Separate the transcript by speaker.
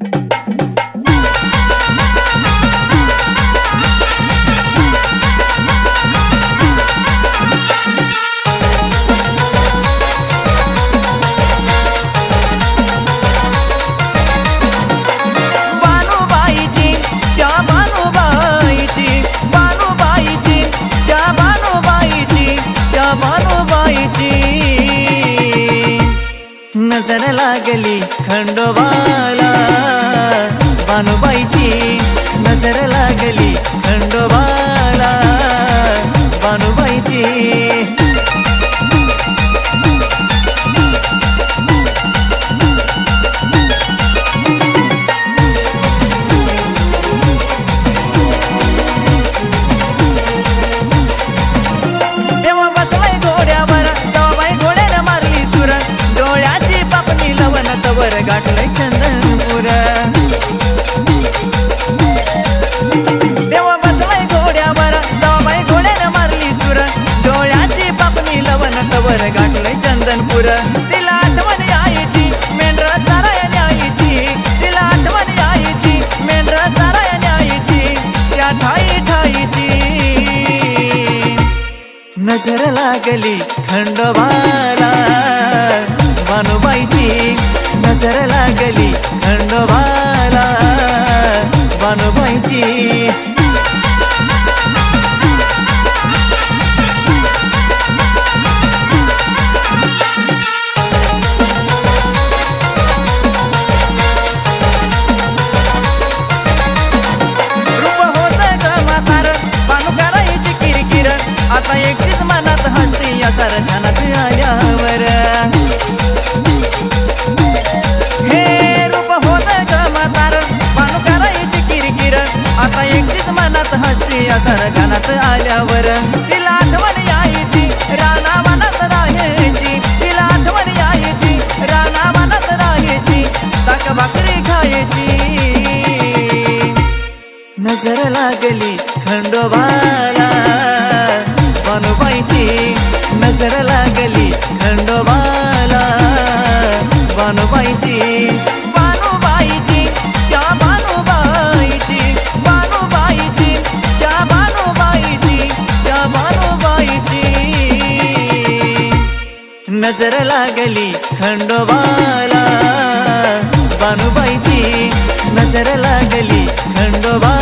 Speaker 1: बानुबाईची लागली खंडोबाला. बानुबाईची नजर लागली पापणी लवण तवर गाठलंय चंदनपुर. तेव्हा बसलाय घोड्यावर जवाबाई घोड्यानं मारली सुर. डोळ्याची पापणी लवन तवर गाठलंय चंदनपूर. तिला आठवण यायची मेंढरा चाराया न्यायची. तिला आठवण यायची मेंढरा चाराया न्यायची. त्या ठाई ठाईची. नजर लागली खंडोबाला. ध्यानात हे रूप होत ग म्हातार करायची किरकिर. आता एकटीच मनात हसती असर सार आल्यावर. तिला आठवण यायची राणा मनात राहायची. तिला आठवण यायची राणा मनात राहायची. ताक भाकरी खायची. नजर लागली खंडोबाला. बानुबाईची नजर लागली खंडोबाला बानूबाईची बानूबाईची त्या बानूबाईची बानूबाईची त्या बानूबाईची त्या बानूबाईची नजर लागली खंडोबाला बानूबाईची नजर लागली खंडोबा